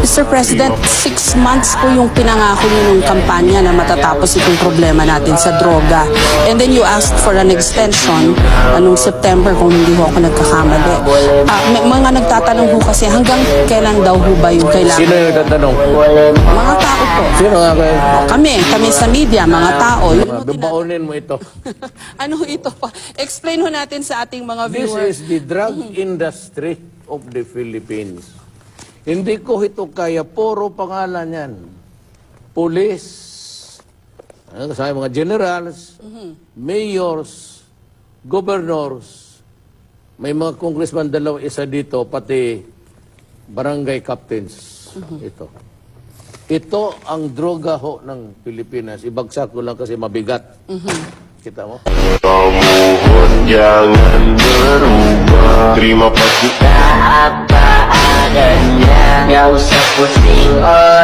Mr. President, six months po yung pinangako niyo nung kampanya na matatapos itong problema natin sa droga. And then you asked for an extension anong September kung hindi ho ako nagkakamali. Ah, may mga nagtatanong ho kasi hanggang kailan daw ho ba yung kailangan? Sino yung tatanong? Mga tao po. Sino nga kayo? Kami, kami sa media, mga tao. Yun ho mo ito. ano ho ito pa? Explain ho natin sa ating mga This viewers. is the drug industry of the Philippines. Hindi ko ito kaya, puro pangalan yan. Police, ano, sa mga generals, mayors, governors, may mga congressman dalawa isa dito, pati barangay captains. Ito. Ito ang droga ho ng Pilipinas. Ibagsak ko lang kasi mabigat. Kita mo? Mohon jangan berubah Terima kasih Miał with płacenia